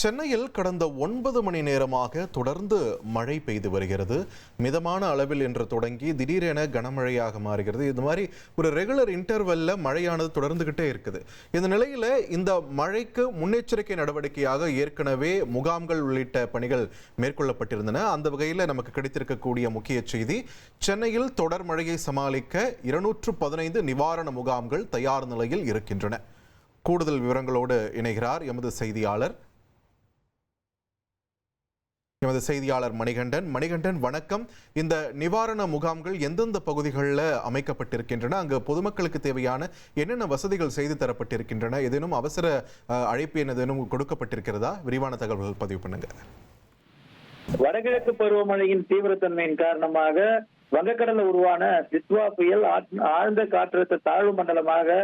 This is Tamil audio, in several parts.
சென்னையில் கடந்த ஒன்பது மணி நேரமாக தொடர்ந்து மழை பெய்து வருகிறது. மிதமான அளவில் என்று தொடங்கி திடீரென கனமழையாக மாறுகிறது. இது மாதிரி ஒரு ரெகுலர் இன்டர்வெல்ல மழையானது தொடர்ந்துகிட்டே இருக்குது. இந்த நிலையில் இந்த மழைக்கு முன்னெச்சரிக்கை நடவடிக்கையாக ஏற்கனவே முகாம்கள் உள்ளிட்ட பணிகள் மேற்கொள்ளப்பட்டிருந்தன. அந்த வகையில் நமக்கு கிடைத்திருக்கக்கூடிய முக்கிய செய்தி சென்னையில் தொடர் மழையை சமாளிக்க இருநூற்று பதினைந்து நிவாரண முகாம்கள் தயார் நிலையில் இருக்கின்றன. கூடுதல் விவரங்களோடு இணைகிறார் எமது செய்தியாளர் எமது செய்தியாளர் மணிகண்டன். மணிகண்டன் வணக்கம். இந்த நிவாரண முகாம்கள் எந்தெந்த பகுதிகளில் அமைக்கப்பட்டிருக்கின்றன? அங்கு பொதுமக்களுக்கு தேவையான என்னென்ன வசதிகள் செய்து தரப்பட்டிருக்கின்றன? ஏதேனும் அவசர அழைப்பு என ஏதேனும் கொடுக்கப்பட்டிருக்கிறதா? விரிவான தகவல்கள் பதிவு பண்ணுங்க. வடகிழக்கு பருவமழையின் தீவிரத்தன்மையின் காரணமாக வங்கக்கடல உருவான சித்வா புயல் ஆழ்ந்த காற்றழுத்த தாழ்வு மண்டலமாக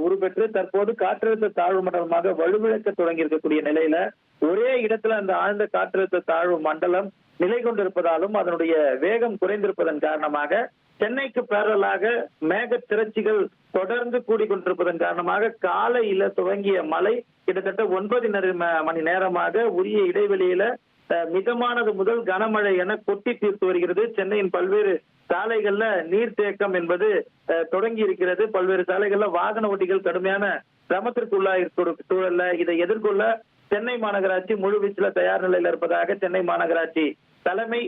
உருப்பெற்று தற்போது காற்றழுத்த தாழ்வு மண்டலமாக வலுவிழக்க தொடங்கி இருக்கக்கூடிய நிலையில ஒரே இடத்துல அந்த ஆழ்ந்த காற்றழுத்த தாழ்வு மண்டலம் நிலை கொண்டிருப்பதாலும் அதனுடைய வேகம் குறைந்திருப்பதன் காரணமாக சென்னைக்கு பேரலாக மேக திரட்சிகள் தொடர்ந்து கூடிக்கொண்டிருப்பதன் காரணமாக காலையில துவங்கிய மழை கிட்டத்தட்ட ஒன்பது மணி நேரமாக உரிய இடைவெளியில மிதமானது முதல் கனமழை என கொட்டி தீர்த்து வருகிறது. சென்னையின் பல்வேறு சாலைகள்ல நீர்த்தேக்கம் என்பது தொடங்கி இருக்கிறது. பல்வேறு சாலைகள்ல வாகன ஓட்டிகள் கடுமையான சிரமத்திற்குள்ளாயிருக்கும் சூழல்ல இதை எதிர்கொள்ள சென்னை மாநகராட்சி முழு வீச்சுல தயார் நிலையில இருப்பதாக சென்னை மாநகராட்சி தலைமை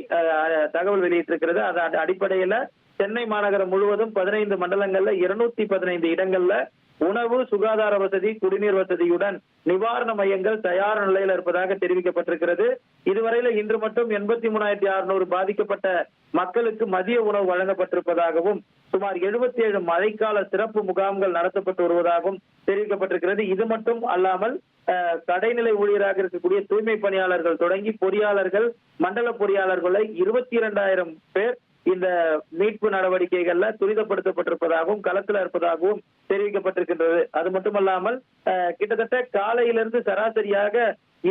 தகவல் வெளியிட்டிருக்கிறது. அதன் அடிப்படையில சென்னை மாநகரம் முழுவதும் பதினைந்து மண்டலங்கள்ல இருநூத்தி பதினைந்து இடங்கள்ல உணவு சுகாதார வசதி குடிநீர் வசதியுடன் நிவாரண மையங்கள் தயார் நிலையில இருப்பதாக தெரிவிக்கப்பட்டிருக்கிறது. இதுவரையில இன்று மட்டும் எண்பத்தி மூணாயிரத்தி அறுநூறு பாதிக்கப்பட்ட மக்களுக்கு மதிய உணவு வழங்கப்பட்டிருப்பதாகவும் சுமார் எழுபத்தி ஏழு மழைக்கால சிறப்பு முகாம்கள் நடத்தப்பட்டு வருவதாகவும் தெரிவிக்கப்பட்டிருக்கிறது. இது மட்டும் அல்லாமல் கடைநிலை ஊழியராக இருக்கக்கூடிய தூய்மை பணியாளர்கள் தொடங்கி பொறியாளர்கள் மண்டல பொறியாளர்களை இருபத்தி இரண்டாயிரம் பேர் இந்த மீட்பு நடவடிக்கைகள்ல துரிதப்படுத்தப்பட்டிருப்பதாகவும் களத்துல இருப்பதாகவும் தெரிவிக்கப்பட்டிருக்கின்றது. அது மட்டுமல்லாமல் கிட்டத்தட்ட காலையிலிருந்து சராசரியாக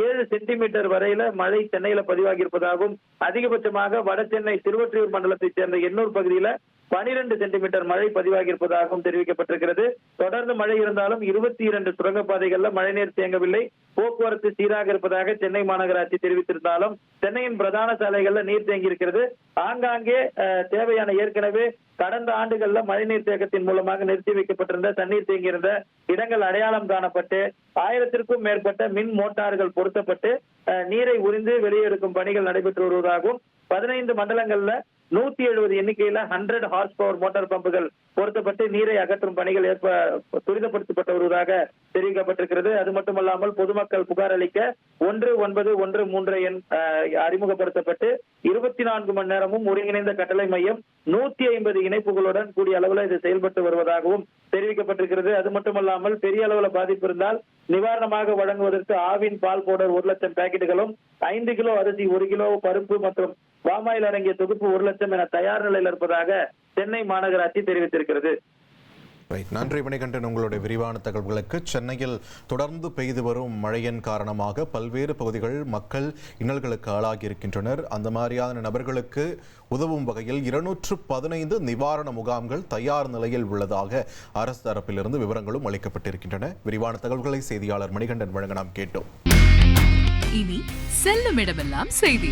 ஏழு சென்டிமீட்டர் வரையில மழை சென்னையில பதிவாகி இருப்பதாகவும் அதிகபட்சமாக வட சென்னை திருவொற்றியூர் மண்டலத்தைச் சேர்ந்த எண்ணூர் பகுதியில பனிரெண்டு சென்டிமீட்டர் மழை பதிவாகி இருப்பதாகவும் தெரிவிக்கப்பட்டிருக்கிறது. தொடர்ந்து மழை இருந்தாலும் இருபத்தி இரண்டு சுரங்கப்பாதைகள்ல மழைநீர் தேங்கவில்லை. போக்குவரத்து சீராக இருப்பதாக சென்னை மாநகராட்சி தெரிவித்திருந்தாலும் சென்னையின் பிரதான சாலைகள்ல நீர் தேங்கி இருக்கிறது ஆங்காங்கே தேவையான ஏற்கனவே கடந்த ஆண்டுகள்ல மழைநீர் தேக்கத்தின் மூலமாக நிறுத்தி வைக்கப்பட்டிருந்த தண்ணீர் தேங்கியிருந்த இடங்கள் அடையாளம் காணப்பட்டு ஆயிரத்திற்கும் மேற்பட்ட மின் மோட்டார்கள் பொருத்தப்பட்டு அஹ், நீரை உறிந்து வெளியெடுக்கும் பணிகள் நடைபெற்று வருவதாகவும் பதினைந்து மண்டலங்கள்ல நூத்தி எழுபது எண்ணிக்கையில ஹண்ட்ரட் ஹார்ஸ் பவர் மோட்டார் பம்புகள் பொருத்தப்பட்டு நீரை அகற்றும் பணிகள் ஏற்ப துரிதப்படுத்தப்பட்டு வருவதாக தெரிவிக்கப்பட்டிருக்கிறது. அது மட்டுமல்லாமல் பொதுமக்கள் புகார் அளிக்க ஒன்று ஒன்பது ஒன்று மூன்று எண் அறிமுகப்படுத்தப்பட்டு இருபத்தி நான்கு மணி நேரமும் ஒருங்கிணைந்த கட்டளை மையம் நூத்தி ஐம்பது இணைப்புகளுடன் கூடிய அளவுல இது செயல்பட்டு வருவதாகவும் தெரிவிக்கப்பட்டிருக்கிறது. அது மட்டுமல்லாமல் பெரிய அளவுல பாதிப்பு இருந்தால் நிவாரணமாக வழங்குவதற்கு ஆவின் பால் பவுடர் ஒரு லட்சம் பாக்கெட்டுகளும் ஐந்து கிலோ அரிசி ஒரு கிலோ பருப்பு மற்றும் பாமாயில் அடங்கிய தொகுப்பு ஒரு லட்சம் என தயார் நிலையில் இருப்பதாக சென்னை மாநகராட்சி தெரிவித்திருக்கிறது. ரைட் நன்றி மணிகண்டன். உங்களுடைய விரிவான தகவல்களுக்கு சென்னையில் தொடர்ந்து பெய்து வரும் மழையின் காரணமாக பல்வேறு பகுதிகள் மக்கள் இன்னல்களுக்கு ஆளாகி இருக்கின்றனர். அந்த மாதிரியான நபர்களுக்கு உதவும் வகையில் இருநூற்று பதினைந்து நிவாரண முகாம்கள் தயார் நிலையில் உள்ளதாக அரசு தரப்பிலிருந்து விவரங்களும் அளிக்கப்பட்டிருக்கின்றன. விரிவான தகவல்களை செய்தியாளர் மணிகண்டன் வழங்க நாம் கேட்டோம். இனி செல்லும் இடமெல்லாம் செய்தி.